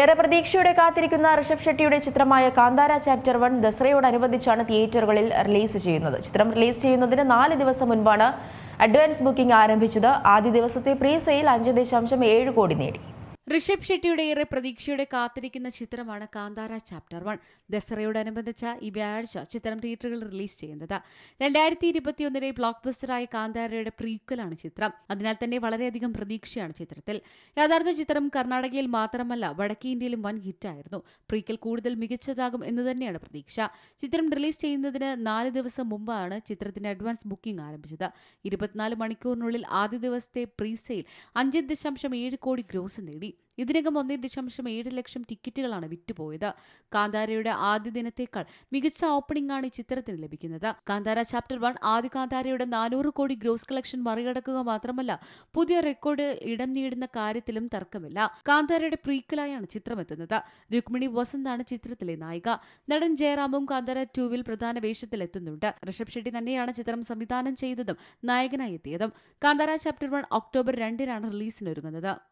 ഏറെ പ്രതീക്ഷയോടെ കാത്തിരിക്കുന്ന ഋഷഭ് ഷെട്ടിയുടെ ചിത്രമായ കാന്താര ചാപ്റ്റർ വൺ ദസറയോടനുബന്ധിച്ചാണ് തിയേറ്ററുകളിൽ റിലീസ് ചെയ്യുന്നത്. ചിത്രം റിലീസ് ചെയ്യുന്നതിന് നാല് ദിവസം മുൻപാണ് അഡ്വാൻസ് ബുക്കിംഗ് ആരംഭിച്ചത്. ആദ്യ ദിവസത്തെ പ്രീ സെയിൽ അഞ്ച് ദശാംശം ഏഴ് കോടി നേടി. ഋഷഭ് ഷെട്ടിയുടെ ഏറെ പ്രതീക്ഷയോടെ കാത്തിരിക്കുന്ന ചിത്രമാണ് കാന്താര ചാപ്റ്റർ വൺ. ദസറയോടനുബന്ധിച്ച ഈ വ്യാഴാഴ്ച ചിത്രം തിയേറ്ററുകളിൽ റിലീസ് ചെയ്യുന്നത്. രണ്ടായിരത്തി ഇരുപത്തിയൊന്നിലെ ബ്ലോക്ക് ബസ്റ്ററായ കാന്താരയുടെ പ്രീക്വലാണ് ചിത്രം. അതിനാൽ തന്നെ വളരെയധികം പ്രതീക്ഷയാണ് ചിത്രത്തിൽ. യഥാർത്ഥ ചിത്രം കർണാടകയിൽ മാത്രമല്ല വടക്കേ ഇന്ത്യയിലും വൻ ഹിറ്റായിരുന്നു. പ്രീക്വൽ കൂടുതൽ മികച്ചതാകും എന്ന് തന്നെയാണ് പ്രതീക്ഷ. ചിത്രം റിലീസ് ചെയ്യുന്നതിന് നാല് ദിവസം മുമ്പാണ് ചിത്രത്തിന്റെ അഡ്വാൻസ് ബുക്കിംഗ് ആരംഭിച്ചത്. ഇരുപത്തിനാല് മണിക്കൂറിനുള്ളിൽ ആദ്യ ദിവസത്തെ പ്രീ സെയിൽ അഞ്ച് ദശാംശം ഏഴ് കോടി ഗ്രോസ് നേടി. ഇതിനകം ഒന്നേ ദശാംശം ഏഴ് ലക്ഷം ടിക്കറ്റുകളാണ് വിറ്റുപോയത്. കാന്താരയുടെ ആദ്യ ദിനത്തേക്കാൾ മികച്ച ഓപ്പണിംഗ് ആണ് ഈ ചിത്രത്തിന് ലഭിക്കുന്നത്. കാന്താര ചാപ്റ്റർ വൺ ആദ്യ കാന്താരയുടെ നാനൂറ് കോടി ഗ്രോസ് കളക്ഷൻ മറികടക്കുക മാത്രമല്ല പുതിയ റെക്കോർഡ് ഇടം നേടുന്ന കാര്യത്തിലും തർക്കമില്ല. കാന്താരയുടെ പ്രീക്കലായാണ് ചിത്രം എത്തുന്നത് രുക്മിണി വസന്താണ് ചിത്രത്തിലെ നായിക. നടൻ ജയറാമും കാന്താര ടൂവിൽ പ്രധാന വേഷത്തിലെത്തുന്നുണ്ട്. ഋഷഭ് ഷെട്ടി തന്നെയാണ് ചിത്രം സംവിധാനം ചെയ്തതും നായകനായി എത്തിയതും. കാന്താര ചാപ്റ്റർ വൺ ഒക്ടോബർ രണ്ടിനാണ് റിലീസിനൊരുങ്ങുന്നത്.